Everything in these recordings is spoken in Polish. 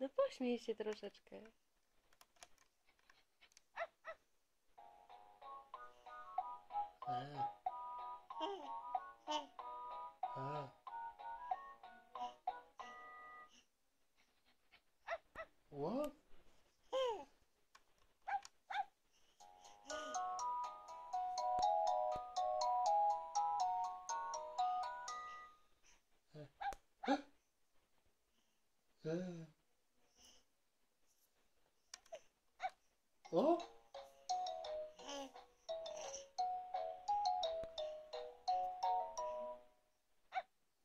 No pośmiej się troszeczkę. What? えー、あ？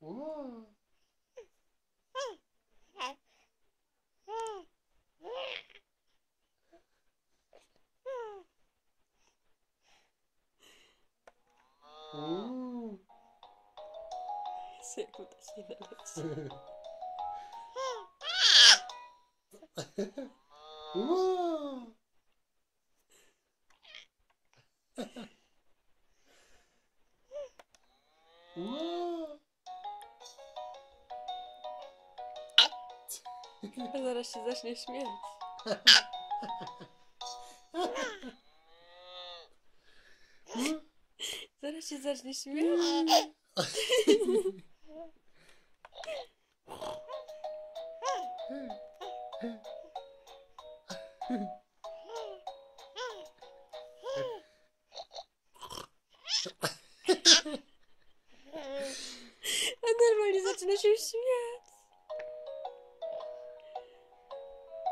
うんうん。成功だしなら。Uuu. A zaraz się zacznie śmiać. Zaraz się zacznie śmiać. Normalnie zaczyna się śmiać.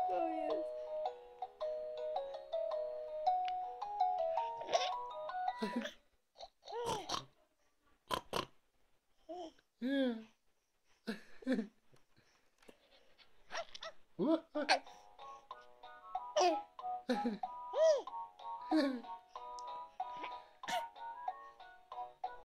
O jest. Uuu. Hehehehe